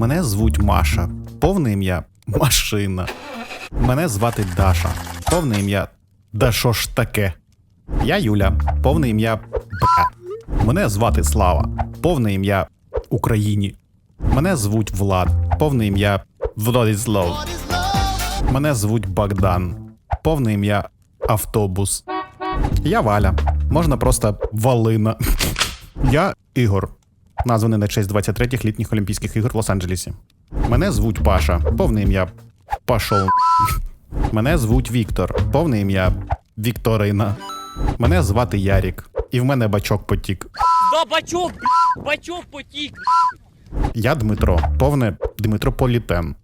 Мене звуть Маша. Повне ім'я Машина. Мене звати Даша. Повне ім'я Да що ж таке? Я Юля. Повне ім'я Б. Мене звати Слава. Повне ім'я Україні. Мене звуть Влад. Повне ім'я Владислав. Мене звуть Богдан. Повне ім'я Автобус. Я Валя. Можна просто Валина. Я Ігор. Названий на честь 23-х літніх Олімпійських ігор в Лос-Анджелесі. Мене звуть Паша. Повне ім'я Пашов. Мене звуть Віктор. Повне ім'я Вікторина. Мене звати Ярік. І в мене бачок потік. Да, бачок, бачок потік. Я Дмитро, повне Дмитро Політен.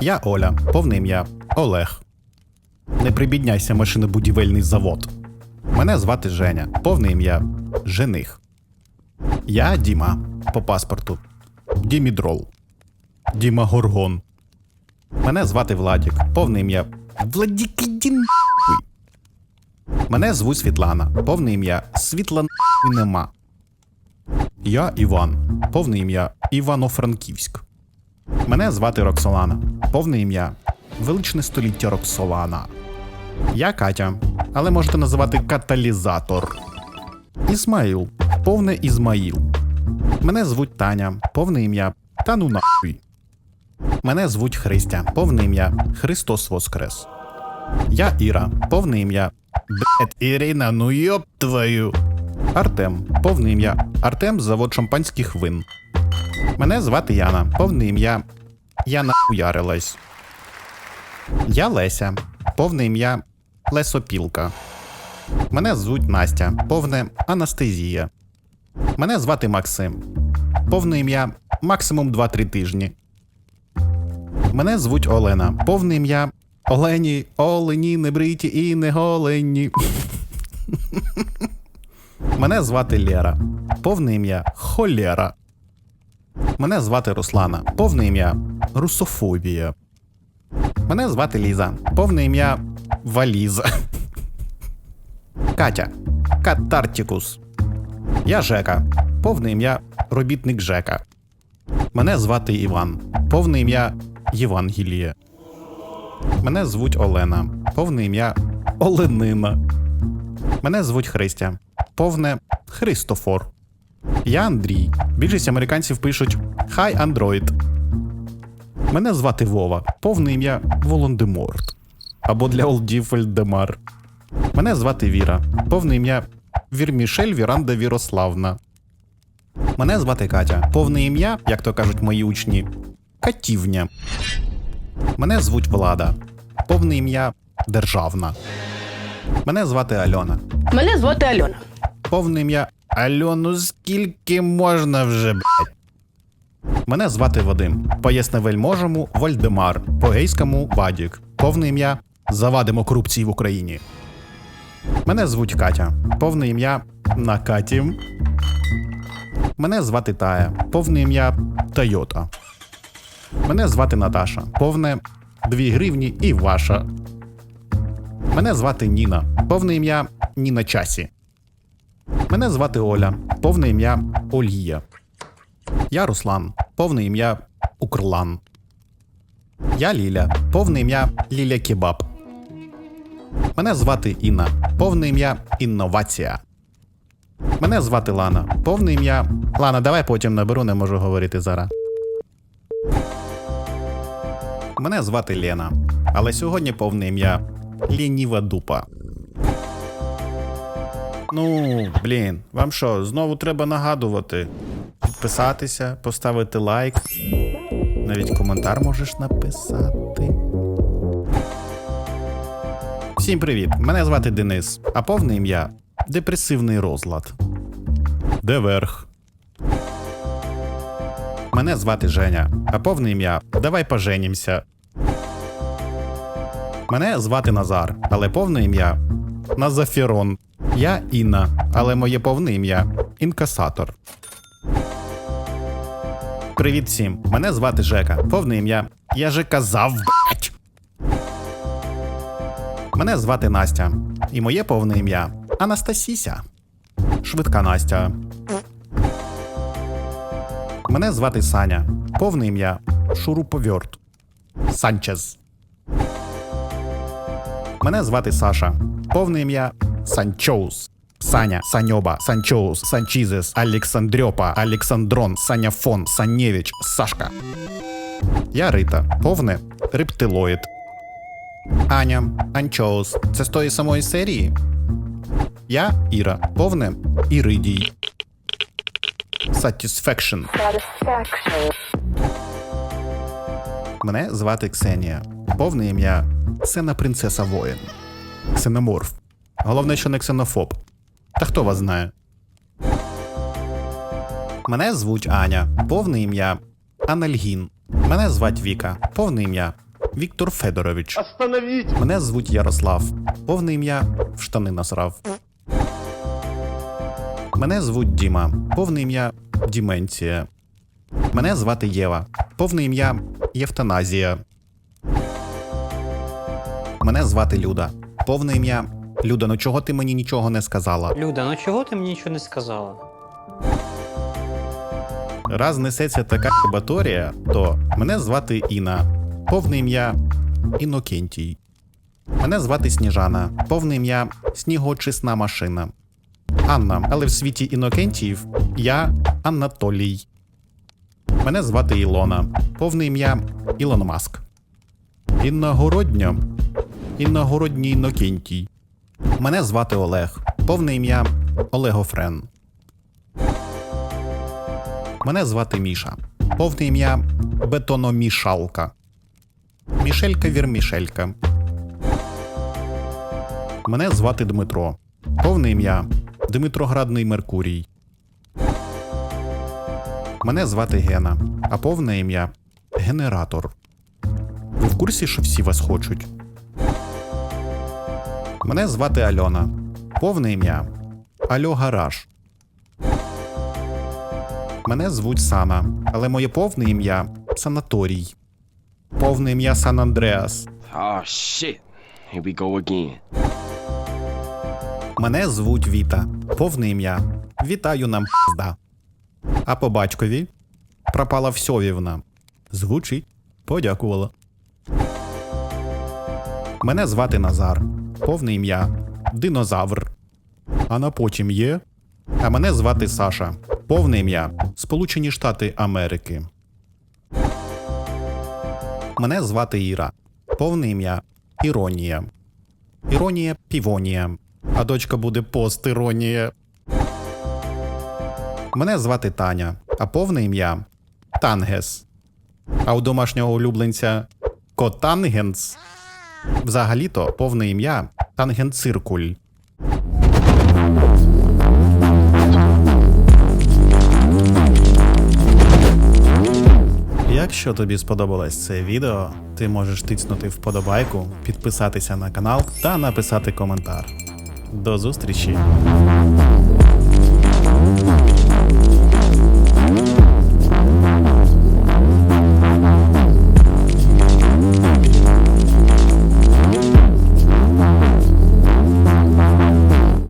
Я Оля, повне ім'я Олег. Не прибідняйся машинобудівельний завод. Мене звати Женя, повне ім'я Жених. Я Діма по паспорту. Дімідрол. Діма Горгон. Мене звати Владік, повне ім'я Владікідін. Мене звуть Світлана, повне ім'я Світла нема. Я Іван, повне ім'я Івано-Франківськ. Мене звати Роксолана, повне ім'я Величне століття Роксолана. Я Катя, але можете називати каталізатор. Ісмаїл, повне Ізмаїл. Мене звуть Таня, повне ім'я Та ну нахуй. Мене звуть Христя, повне ім'я Христос Воскрес. Я Іра, повне ім'я Блять, Ірина, ну йоп твою. Артем, повне ім'я Артем завод шампанських вин. Мене звати Яна, повне ім'я Яна уярилась. Я Леся, повне ім'я Лесопілка. Мене звуть Настя, повне Анастезія. Мене звати Максим. Повне ім'я максимум 2-3 тижні. Мене звуть Олена, повне ім'я Олені, Олені, не бриті і не голені. Мене звати Лера. Повне ім'я Холєра. Мене звати Руслана. Повне ім'я Русофобія. Мене звати Ліза. Повне ім'я Валіза. Катя. Катартікус. Я Жека. Повне ім'я Робітник Жека. Мене звати Іван. Повне ім'я Євангеліє. Мене звуть Олена. Повне ім'я Оленина. Мене звуть Христя. Повне Христофор. Я Андрій. Більшість американців пишуть Хай Андроїд. Мене звати Вова. Повне ім'я Волан-де-Морт. Або для олдів Вальдемар. Мене звати Віра. Повне ім'я Вірмішель Віранда Вірославна. Мене звати Катя. Повне ім'я, як то кажуть мої учні, Катівня. Мене звуть Влада. Повне ім'я Державна. Мене звати Альона. Мене звати Альона. Повне ім'я Альону, скільки можна вже, блядь? Мене звати Вадим. По ясневельможому Вальдемар, по гейському Вадік. Повне ім'я Завадимо корупції в Україні. Мене звуть Катя. Повне ім'я Накаті. Мене звати Тая. Повне ім'я Тойота. Мене звати Наташа. Повне 2 гривні і ваша. Мене звати Ніна. Повне ім'я Ніна Часі. Мене звати Оля, повне ім'я Олія. Я Руслан, повне ім'я Укрлан. Я Ліля, повне ім'я Ліля Кебаб. Мене звати Інна, повне ім'я Інновація. Мене звати Лана, повне ім'я. Лана, давай потім наберу, не можу говорити зараз. Мене звати Лена, але сьогодні повне ім'я Лініва Дупа. Ну, блін, вам що, знову треба нагадувати? Підписатися, поставити лайк. Навіть коментар можеш написати. Всім привіт! Мене звати Денис, а повне ім'я Депресивний розлад. Де верх? Мене звати Женя, а повне ім'я Давай поженімся. Мене звати Назар, але повне ім'я Назафірон. Я Інна, але моє повне ім'я Інкасатор. Привіт всім. Мене звати Жека. Повне ім'я. Я же казав. Мене звати Настя. І моє повне ім'я Анастасіся. Швидка Настя. Мене звати Саня. Повне ім'я Шуруповерт. Санчез. Мене звати Саша. Повне ім'я Санчоус. Саня, Саньоба, Санчоус, Санчізес, Александрьопа, Александрон, Саняфон, Санєвич, Сашка. Я Рита. Повне рептилоїд. Аня, Анчоус. Це з тої самої серії? Я Іра. Повне Іридій. Satisfaction. Satisfaction. Мене звати Ксенія. Повне ім'я Сена принцеса воїн. Ксеноморф. Головне, що не ксенофоб. Та хто вас знає? Мене звуть Аня. Повне ім'я Анальгін. Мене звать Віка. Повне ім'я Віктор Федорович. Остановить! Мене звуть Ярослав. Повне ім'я в штани насрав. Мене звуть Діма. Повне ім'я Діменція. Мене звати Єва. Повне ім'я Євтаназія. Мене звати Люда. Повне ім'я Люда, ну чого ти мені нічого не сказала? Люда, ну чого ти мені нічого не сказала? Раз несеться така баторія, то мене звати Інна. Повне ім'я Інокентій. Мене звати Сніжана. Повне ім'я Снігочисна машина. Анна, але в світі Інокентіїв я Анатолій. Мене звати Ілона. Повне ім'я Ілон Маск. Іннагородня. Іннагородній Інокентій. Мене звати Олег. Повне ім'я Олегофрен. Мене звати Міша. Повне ім'я Бетономішалка. Мішелька Вірмішелька. Мене звати Дмитро. Повне ім'я Дмитроградний Меркурій. Мене звати Гена, а повне ім'я Генератор. Ви в курсі, що всі вас хочуть? Мене звати Альона. Повне ім'я Альо Гараж. Мене звуть Сана, але моє повне ім'я Санаторій. Повне ім'я Сан Андреас. Oh shit. Here we go again. Мене звуть Віта. Повне ім'я. Вітаю нам пізда. А по батькові пропала Всьовівна. Звучить. Подякувала. Мене звати Назар. Повне ім'я Динозавр. А на потім є. А мене звати Саша. Повне ім'я Сполучені Штати Америки. Мене звати Іра. Повне ім'я Іронія. Іронія Півонія. А дочка буде постіронія. Мене звати Таня, а повне ім'я Тангес. А у домашнього улюбленця Котангенс. Взагалі-то повне ім'я Тангенциркуль. Якщо тобі сподобалось це відео, ти можеш тиснути вподобайку, підписатися на канал та написати коментар. До зустрічі!